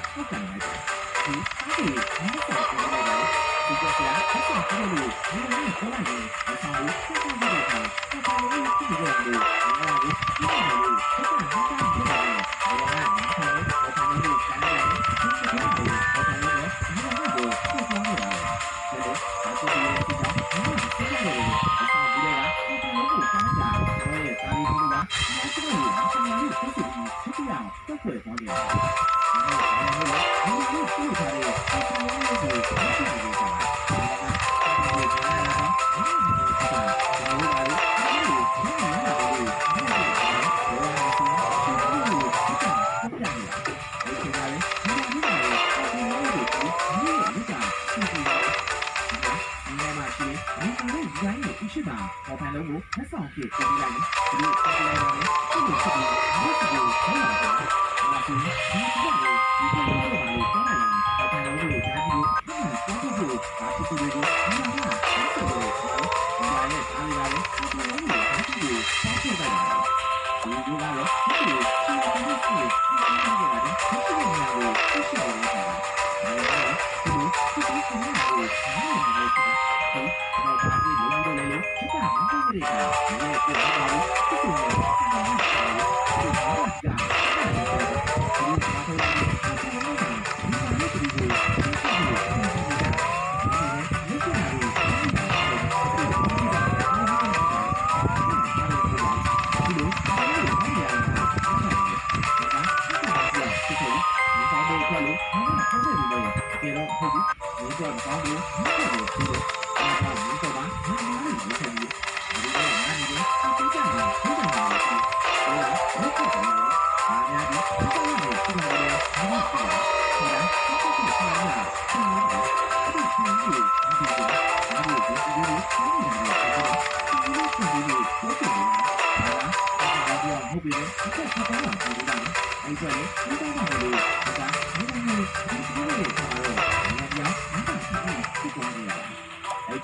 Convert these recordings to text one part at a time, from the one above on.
发展来讲，以相对长的驾车距离，比如说从上海开到路，无论任何路线，以上为最短路线；，再比如类似的路线，以下为最短路线；，再比如其他路线，以下为最短路线；，再比如其他路线，以下为最短路线；，再比如其他，以下为最短路线。再比如，还就是一条同样直的路线，以上不例外。 ရဲ့စာရေးကြီးကမတ်တို့ရဲ့မတ်တို့ရဲ့ဆက်စုပြီးသူပြအောင်တက်ဖွဲ့သွားခဲ့တယ်။ဒီလိုမျိုးကိုထားတဲ့ဒီလိုမျိုးကိုဆက်စုပြီး ။ပေါ်ပန်လုံးကိုလက်ဆောင်ဖြင့်ပေးလိုက်ရင်ဒီလိုဆက်လိုက်ပါမယ်။ဒီလိုဆက်ပြီးဒီလိုဆက်လိုက်ပါမယ်။ဒါဆိုဒီလိုဒီလိုလိုပါလို့ပြောနိုင်ရင်ပေါ်ပန်လုံးကိုကြားပြီးတော့ဒီလိုဆက်ပြီးဒါဖြစ်ပြီးတော့ဒီလိုဆက်ပြီးတော့ဒါရဲ့အားရလည်းပေါ်ပန်လုံးကိုကြားပြီးတော့ဆက်ပြီးတော့ဒီလိုကတော့ဒီလိုဆက်ပြီးတော့ဒီလိုဆက်ပြီးတော့ဒီလိုဆက်ပြီးတော့ くりしますね。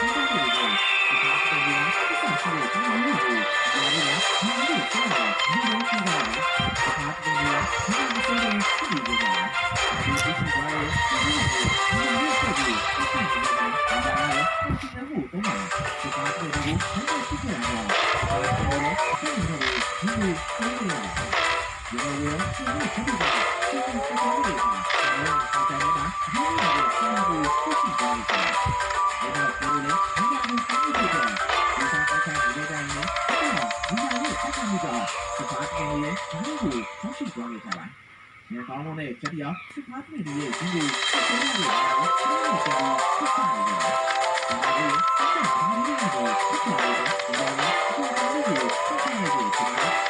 十八岁的人，十八岁的人，吃饭吃肉都能弄住；十八岁的人，吃饭吃肉都能，十八岁的人，吃饭吃肉都能弄住；十八岁的人，吃饭吃肉都能弄住；十八岁的人，吃饭吃肉都能弄住；十八岁的人，吃饭吃肉都能弄住；十八岁的人，吃饭吃肉都能弄住；十八岁的人，吃饭吃肉都能弄住；十八岁的人，吃饭吃肉都能弄住；十八岁的人，吃饭吃肉都能弄住；十八岁的人，吃饭吃肉都能弄住；十八岁的人，吃饭吃肉都能弄住；十八岁的人，吃饭吃肉都能弄住；十八岁的人，吃饭吃肉都能弄住；十八岁的人，吃饭吃肉都能弄住。 ကောင်းလို့နဲ့ချက်ပြစစ်သားပြည်ရဲ့ဒီလိုစစ်သားတွေအားလုံးကိုစစ်သားတွေစစ်သားတွေဒါတွေစစ်သားတွေတို့စစ်သားတွေတို့စစ်သားတွေတို့စစ်သားတွေတို့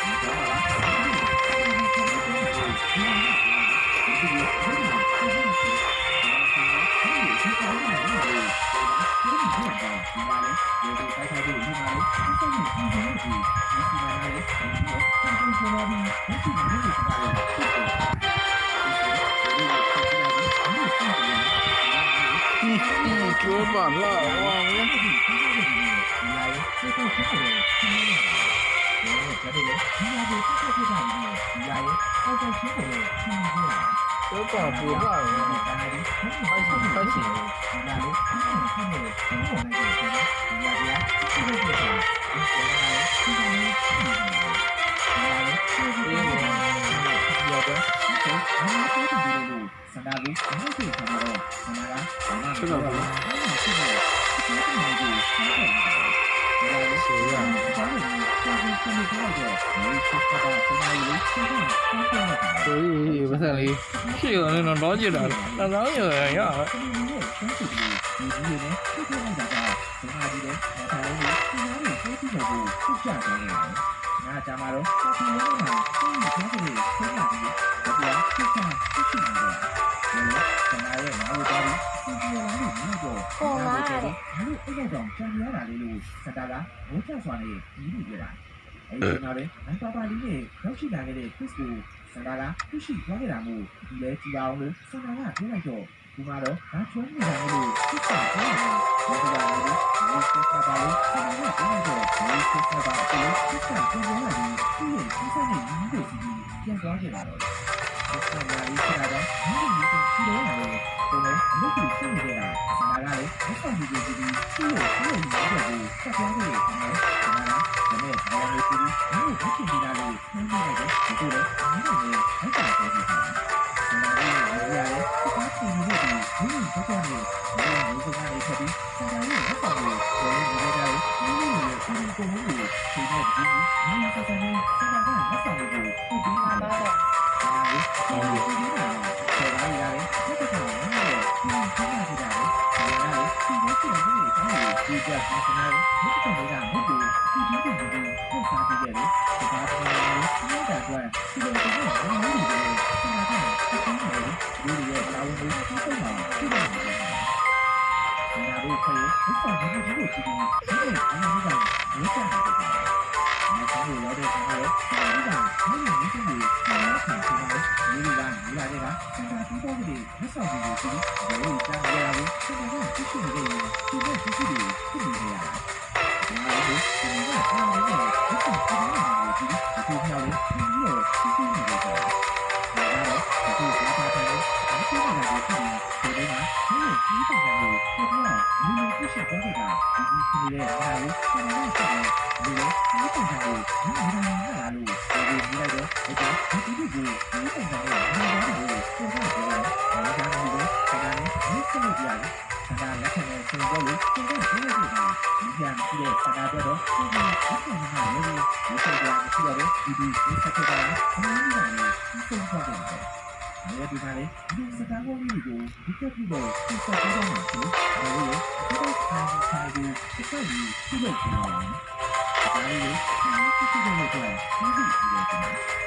ဆန္ဒကမြ တ်တယ်လို့ပြောပြီးပါလို့ဆက်တယ်ဆန္ဒကဒီကြောင့်ပါဒီလိုမျိုးဒီလိုမျိုးဒီလိုမျိုးကျွေးပါလားဝါမင်းကျွေးပါပူပါဝါရောက် ရဘာသာလေးရှေ့ကနေတော့တော့ကြည့်တာတသောင်းရရရဒီလိုမျိုးဆန်းစစ်ပြီးဒီကြီးနဲ့ဖြစ်ဖြစ်နေတာကစန္ဒာကြီးနဲ့ဒါထားလို့ဒီလိုမျိုးဆက်ပြီးတော့ဖြစ်ကြတယ်နားကြမှာတော့ဒီလိုမျိုးမှာဒီလိုမျိုးဆက်လာပြီးဒါကဖြစ်ချဖြစ်ရှိနေတယ်ဒီလိုစန္ဒာရဲ့နားလို့ပါပြီးဒီလိုမျိုး မျိုးတော့ပေါ်လာတယ်အဲ့လိုအဲ့လိုကြောင့်ကြံရတာလေးလို့စတာကဝတ်ချစွာနဲ့ပြီးပြီးပြတာအဲ့ဒီနောက်ပဲအန်တာပါလေးနဲ့ရောက်ရှိလာခဲ့တဲ့ quiz ကိုစတာကသိရှိသွားခဲ့တာမို့ဒီလဲကြည်အောင်လို့စတာကပြောလိုက်တော့ဒီမှာတော့ဒါချွန်းနေတာလို့ quiz ကပြောတာဒီကနေ့ဒီ quiz ကပါလို့စတာကပြောလိုက်တော့ဒီ quiz ကပါအဲ့လို quiz ကပြောလာပြီးသူ့ရဲ့ဒီစနဲ့ညီးတို့စီပြန်သွားခဲ့တာတော့ quiz ကလာပြီးစတာကညီး တို့ကိုကြည့်တော့တယ်ကိုယ်လည်းအလုပ်ကိုရှင်းနေတာစတာကလည်းမဆောင်ဘူးကြည့်ပြီးသူ့ရဲ့သူ့ရဲ့ညီးတို့ကိုဆက်သွားခဲ့တယ်ခင်ဗျာစတာကဒါနဲ့ဘာလို့ဒီလိုမျိုးဖြစ်နေတာလဲဆင်းနေတယ်ဒီလိုလေညီးတို့လည်းဟုတ်တာပြောပြတာစတာကလည်းရတယ်ဒီကားပြင်နေတယ်ဒီလိုတော့တယ်ဒီလိုမျိုးကနေဆက်ပြီးစတာရဲ့ဟုတ်ပါဘူးဘယ်လိုလဲဒါလေးညီးတို့ရဲ့အင်းကိုလုံးကိုချိန်နေတယ်ညီးတို့ကလည်းစတာကလက်ဆောင်ကိုပြပြီးလာတယ်တော့ဟုတ် လို့ဒီကနေ့ဆက်နေဒီကနေ့ကမဟုတ်ဘူးဒီဒီဒီဒီဆက်စားကြည့်ရတယ်ဒီကားတော်လေးဒီကအတွက်ဒီလိုမျိုးဘာလို့လဲဆက်ပါကြတယ်ဆက်နေတယ်ဒီလိုရဲ့လာဝင်လို့ဒီဆုံးမှာဒီလိုမျိုးဒါတို့ခေဒီဆောင်ဘာလို့ဒီလိုကြည့်နေဒီလိုမျိုးကဝေးချတယ်ဒီဆောင်ကိုရောက်တဲ့အခါမှာတော့ဒီကနေ့ဒီလိုမျိုးဆက်နေတ ယ်ဆက်နေတယ်ဒီလိုကဒီလာတဲ့ကစံတာပြီးတော့ဒီလက်ဆောင်တွေကိုကြည့်ဘယ်လိုကြားရလဲစံတာကသိရှိနေတယ်ဒီလိုသိရှိနေဖြစ်နေရတာဒီလိုမျိုးဒီကအားလုံးကိုလက်ဆောင်ပေးနေတယ်ဒီဒီပြောင်းလေးဒီလိုသိရှိနေတယ်ဒါက တယ်ဒီမှာဒီလိုကြီးတယ်ကိုပြောတော့ဒီလိုသိရှိသွားတဲ့ကဒီဒီနေတဲ့အားလုံးစံတာကိုဒီလိုဒီပုံစံကိုဒီလိုမျိုးလာလို့ဒီလိုမျိုးလိုက်တော့ဒီဒီဒီကိုဒီပုံစံကိုဒီလိုမျိုးကိုပြန်ပြန်ပြောတော့ဒါကလည်းဒီဆန္ဒနဲ့ဒီစနစ်ပြရတယ်ဆန္ဒလက်ခံတဲ့စဉ်ပေါ်လို့ပြန်ပြန်ပြောရတာဒီပြန်ကြည့်တဲ့ဆန္ဒတော့ဒီဒီဒီဆန္ဒနဲ့လည်းဒီဆန္ဒကိုရှိရတယ်ဒီဒီဒီစက်ကတာနဲ့ဒီလိုမျိုးဒီပုံစံကို အဲ့ဒီမှာလေဒီစကားပေါ်လေးကိုဒီကပ်ပြီးတော့ဒီစကားပေါ်မှာဆိုတော့ဒီလိုခိုင်းခိုင်းပြီးဒီကပ်ပြီးဒီလိုပြောတာဒါလေးကိုဒီကိစ္စတွေတော့ဒီလိုပြောတာ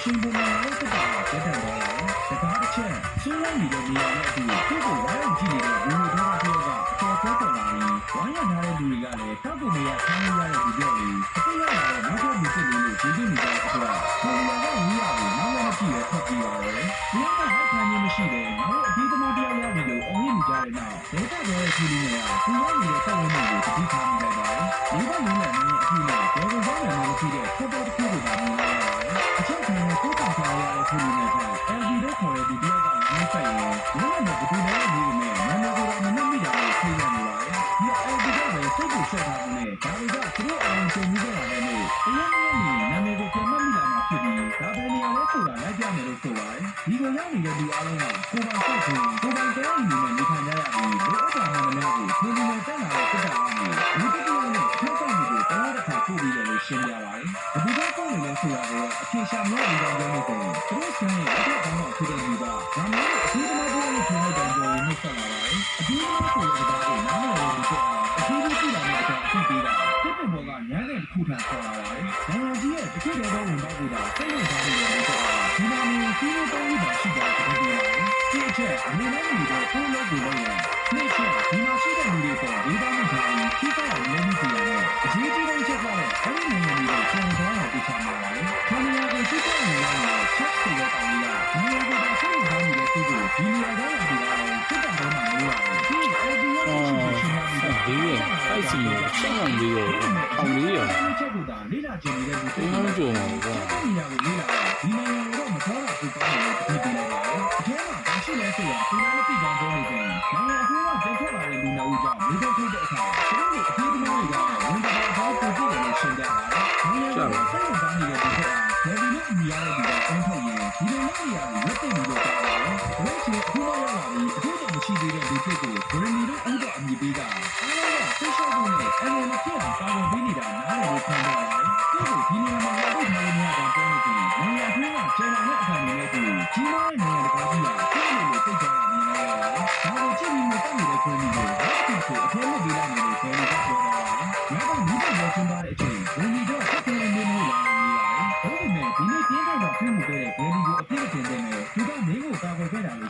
ဒီ ကားတစ်ချက်ရှင်းလင်းနေတဲ့နေရာနဲ့အတူသူ့ကိုဝိုင်းကြည့်နေတဲ့လူတွေတော့တယောက်ကပေါ်ပေါ်ပေါ်လာပြီးဝိုင်းရထားတဲ့လူတွေကလည်းတောက်ကုန်နေရဆန်းရတဲ့လူတွေလေးအပြည့်ရတာတော့နောက်ထပ်လူတွေလို့ဒီလိုနေကြတဲ့အတွက်ကိုရီးယားကဝီးရကိုနောက်လည်းမကြည့်ရဖက်ပြီးပါတယ်ဒီကနေ့ခံရမရှိတယ်နောက်အပြီးသမားတရားရပြီလို့အုံရနေကြတဲ့နောက်ဒေတာတော်ရဲ့ခီးလေးတွေကသူရနေတဲ့ပတ်ဝန်းကျင်ကိုတတိထားမိလိုက်ပါတယ်ဒီကနေ့လည်းမင်းအဖြစ်နဲ့ဒေကိုကြောင့်လည်းမရှိတဲ့ချက်ပေါ်တစ်ခုကိုသာမြင်ရပါတယ်အချက်ခံနဲ့ကိုယ်တောင် ခေါ်တဲ့ဒီတယောက်ကလမ်းဆိုင်ရောဘယ်နဲ့ဘယ်သူလဲလို့မေးပေမဲ့နာမည်ကိုတော့မမှတ်မိတာကိုသိရနေပါတယ်။ဒီအော်ဒီကပဲစိတ်ကိုဆက်ထားမှုနဲ့ဒါတွေကသူတို့အောင်ဆုံးပြီးကြတာလည်းမို့တရားမဝင်ရင်နာမည်ကိုပြန်မှတ်မိလာမှာဖြစ်ပြီးဒါပဲနေရာလဲဆိုတာလိုက်ပြမယ်လို့ဆိုပါတယ်။ဒီလိုရနေတဲ့ဒီအားလုံးက ခုခံခေါ်လာပါတယ်။နိုင်ငံကြီးရဲ့တစ်ခုတည်းသောဝင်ပေါက်ကိုသာစိတ်ဝင်စားနေတယ်လို့ဆိုတာဒီနာမည်ကြီးလို့တောင်းပြီးပါရှိတာတခုတည်းပါ။ဒီအချက်အမေနဲ့ညီတို့ကိုလို့ကိုလို့ရ။နေ့ချက်ဒီမှာရှိတဲ့လူတွေပေါ်ဒေတာမှုထားပြီးခိကောက်အောင်လုပ်ပြီးပြောတယ်။အရေးကြီးဆုံးချက်ကတော့အဲဒီနိုင်ငံကြီးကိုပြန်သွားတာတိကျမှာပါလေ။ခန္ဓာကိုယ်ရှိတဲ့လူတွေကချက်စီရောက်အောင်ရ။ဒီလိုကဘာဖြစ်လို့ဒါမျိုးလဲသူတို့ဒီလိုရတယ် စီဆက်ရံလေးရောအောင်လေးရောချက်ကူတာလေးလာချင်နေတဲ့လူတွေဘယ်လိုကြော်မှာလဲဒီနိုင်ငံကတော့မတော်တာသူပါနေတယ်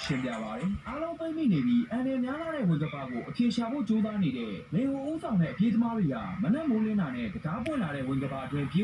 ရှင်းပြပါတယ်။အားလုံးပိတ်မိနေပြီးအန်ရယ်များလာတဲ့ဝန်ကပါကိုအဖြေရှာဖို့ကြိုးပမ်းနေတဲ့မေဟိုဦးဆောင်တဲ့အပြေးသမားတွေကမနက်မိုးလင်းတာနဲ့တကားပွင့်လာတဲ့ဝန်ကပါအတွင်ပြေး